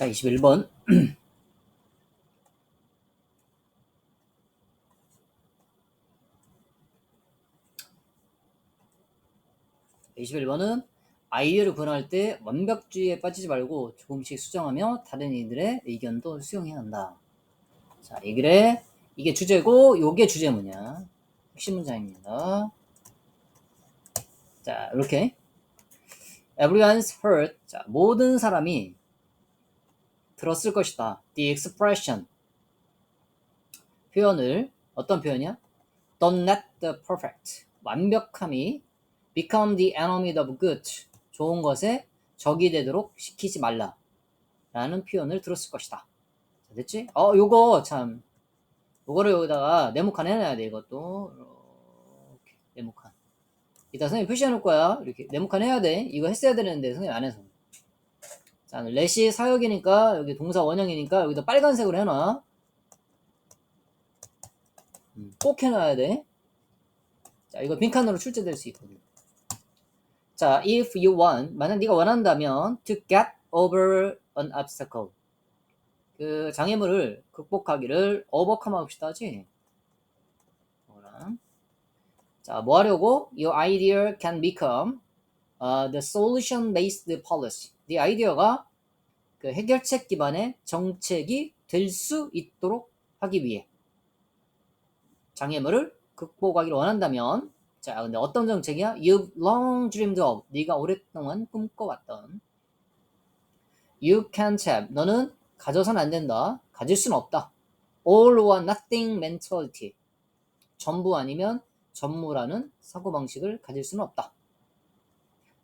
자, 21번. 21번은 아이디어를 구현할 때 완벽주의에 빠지지 말고 조금씩 수정하며 다른 이들의 의견도 수용해야 한다. 자, 이 글에 이게 주제고 요게 주제문이야. 핵심 문장입니다. 자, 이렇게 Everyone's heard. 자, 모든 사람이 들었을 것이다. The expression. 표현을 어떤 표현이야? Don't let the perfect. 완벽함이 become the enemy of good. 좋은 것에 적이 되도록 시키지 말라. 라는 표현을 들었을 것이다. 자, 됐지? 어, 요거 참. 요거를 여기다가 네모칸 해놔야 돼, 이것도. 이렇게, 네모칸. 이따 선생님 표시해 놓을 거야. 이렇게 네모칸 해야 돼. 이거 했어야 되는데 선생님 안 해서. 자, 렛이 사역이니까 여기 동사 원형이니까 여기다 빨간색으로 해놔. 음, 꼭 해놔야 돼. 자, 이거 빈칸으로 출제될 수 있거든. 자, if you want, 만약 네가 원한다면 to get over an obstacle. 그 장애물을 극복하기를 overcome 합시다. 뭐랑. 자, 뭐 하려고? Your idea can become uh, the solution-based policy. 네 아이디어가 그 해결책 기반의 정책이 될 수 있도록 하기 위해 장애물을 극복하기를 원한다면 자, 근데 어떤 정책이야? You've long dreamed of. 네가 오랫동안 꿈꿔왔던. You can't have. 너는 가져선 안 된다. 가질 수는 없다. All or nothing mentality. 전부 아니면 전무라는 사고방식을 가질 수는 없다.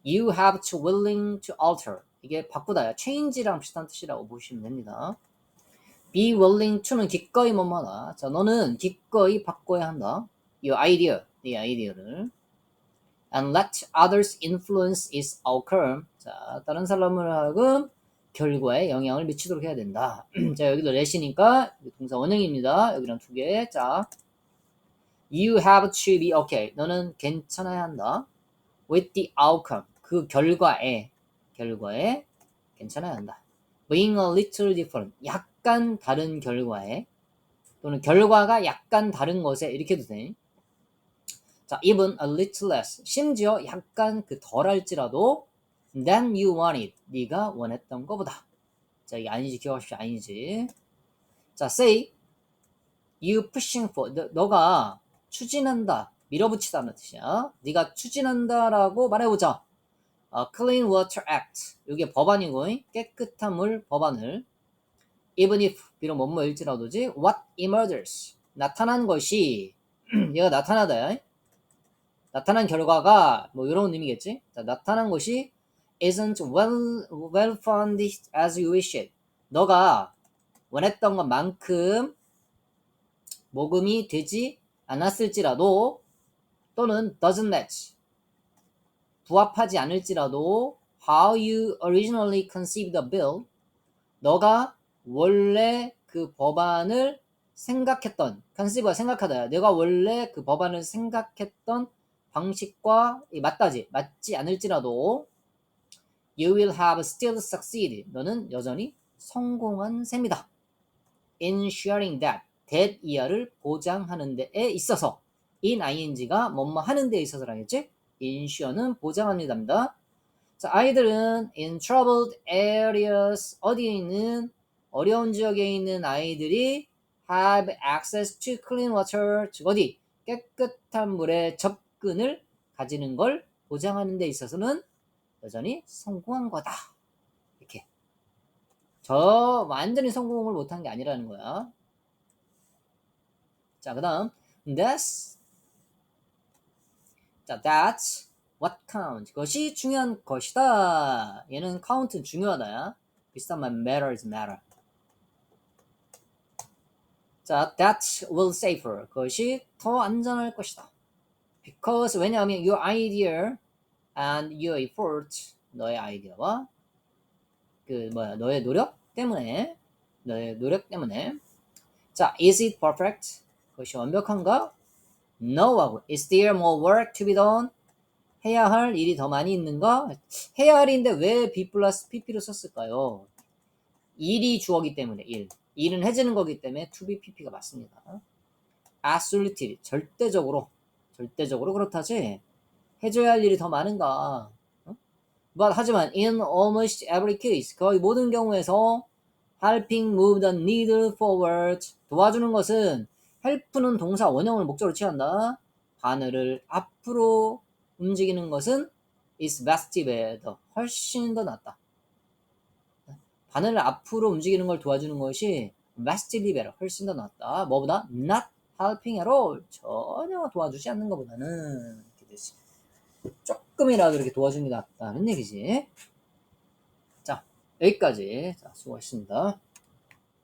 You have to willing to alter. 이게 바꾸다야. change랑 비슷한 뜻이라고 보시면 됩니다. be willing to는 기꺼이 뭐뭐다. 자, 너는 기꺼이 바꿔야 한다. Your idea. 네 아이디어를. And let others influence its outcome. 자, 다른 사람을 하여금 결과에 영향을 미치도록 해야 된다. 자, 여기도 let이니까 동사 원형입니다. 여기랑 두 개. 자, you have to be okay. 너는 괜찮아야 한다. with the outcome. 그 결과에, 결과에 괜찮아야 한다. being a little different. 약간 다른 결과에 또는 결과가 약간 다른 것에 이렇게 해도 돼. 자, even a little less. 심지어 약간 그 덜할지라도 than you wanted. 네가 원했던 것보다. 자, 이게 아니지 기억하십시오. 아니지. 자, say you pushing for. 너, 너가 추진한다. 밀어붙이다는 뜻이야. 네가 추진한다라고 말해보자. 어, Clean Water Act. 이게 법안이고 깨끗한 물 법안을. Even if 비록 뭐뭐일지라도지 what emerges. 나타난 것이. 얘가 나타나다. 나타난 결과가 뭐 이런 의미겠지? 자, 나타난 것이 isn't well well founded as you wish it. 너가 원했던 것만큼 모금이 되지 않았을지라도 또는 doesn't match 부합하지 않을지라도 how you originally conceived the bill 너가 원래 그 법안을 생각했던 컨시브가 생각하다. 내가 원래 그 법안을 생각했던 방식과 맞다지 맞지 않을지라도 you will have still succeeded. 너는 여전히 성공한 셈이다. in sharing that that 이하를 보장하는 데에 있어서 in ing가 뭐뭐 하는 데에 있어서라겠지 insure는 보장합니다입니다 자 아이들은 in troubled areas 어디에 있는 어려운 지역에 있는 아이들이 have access to clean water 즉 어디 깨끗한 물에 접근을 가지는 걸 보장하는 데 있어서는 여전히 성공한 거다. 이렇게. 저 완전히 성공을 못한 게 아니라는 거야. 자, 그 다음 that's 자, that's what counts. 그것이 중요한 것이다. 얘는 count는 중요하다야. 비슷한 말 matters matter. 자, that will safer. 그것이 더 안전할 것이다. Because 왜냐하면 your idea and your effort 너의 아이디어와 그 뭐야 너의 노력 때문에 너의 노력 때문에 자, is it perfect? 그것이 완벽한가? No 하고 is there more work to be done? 해야 할 일이 더 많이 있는가? 해야 할 일인데 왜 B 플러스 PP로 썼을까요? 일이 주어기 때문에 일. 일은 해지는 거기 때문에 to be pp가 맞습니다. absolutely 절대적으로 절대적으로 그렇다지 해줘야 할 일이 더 많은가? 어? But 하지만 in almost every case 거의 모든 경우에서 helping move the needle forward 도와주는 것은 help는 동사 원형을 목적으로 취한다. 바늘을 앞으로 움직이는 것은 is vastly better 훨씬 더 낫다. 바늘을 앞으로 움직이는 걸 도와주는 것이 vastly better 훨씬 더 낫다. 뭐보다 not helping at all 전혀 도와주지 않는 것보다는. 조금이라도 이렇게 도와주는 게 낫다는 얘기지. 자 여기까지 자, 수고하셨습니다.